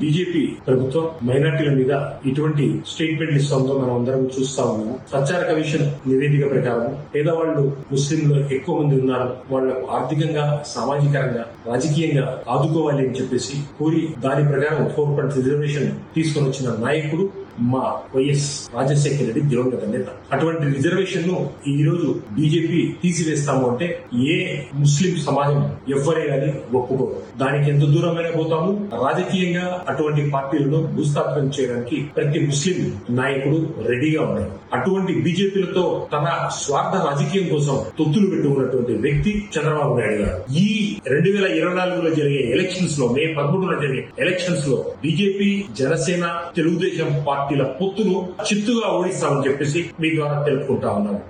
BJP ప్రభుత్వం మైనార్టీల మీద ఇటువంటి స్టేట్మెంట్ ఇస్తుందో మనం అందరం చూస్తా ఉన్నాము ప్రచార కమిషన్ నివేదిక ప్రకారం పేదవాళ్ళు ముస్లింలు ఎక్కువ మంది ఉన్నారు. వాళ్ళకు ఆర్థికంగా సామాజికంగా రాజకీయంగా ఆదుకోవాలి అని చెప్పేసి కోరి దాని ప్రకారం ఫోర్ పాయింట్ రిజర్వేషన్ తీసుకొని వచ్చిన నాయకుడు మా వైఎస్ రాజశేఖర రెడ్డి దివంగత నేత. అటువంటి రిజర్వేషన్ను ఈ రోజు బీజేపీ తీసివేస్తాము అంటే ఏ ముస్లిం సమాజం ఎవ్వరే కానీ ఒప్పుకోరు. దానికి ఎంత దూరమైన పోతాము. రాజకీయంగా అటువంటి పార్టీలను భూస్థాపనం చేయడానికి ప్రతి ముస్లిం నాయకుడు రెడీగా ఉన్నారు అటువంటి బీజేపీలతో తన స్వార్థ రాజకీయం కోసం తొత్తులు పెట్టుకున్నటువంటి వ్యక్తి చంద్రబాబు నాయుడు గారు. ఈ రెండు వేల ఇరవై నాలుగులో జరిగే ఎలక్షన్స్లో మే పదమూడున జరిగే ఎలక్షన్స్లో బీజేపీ జనసేన తెలుగుదేశం పార్టీ పార్టీల పొత్తును చిత్తుగా ఓడిస్తామని చెప్పేసి మీ ద్వారా తెలుపుకుంటా ఉన్నాను.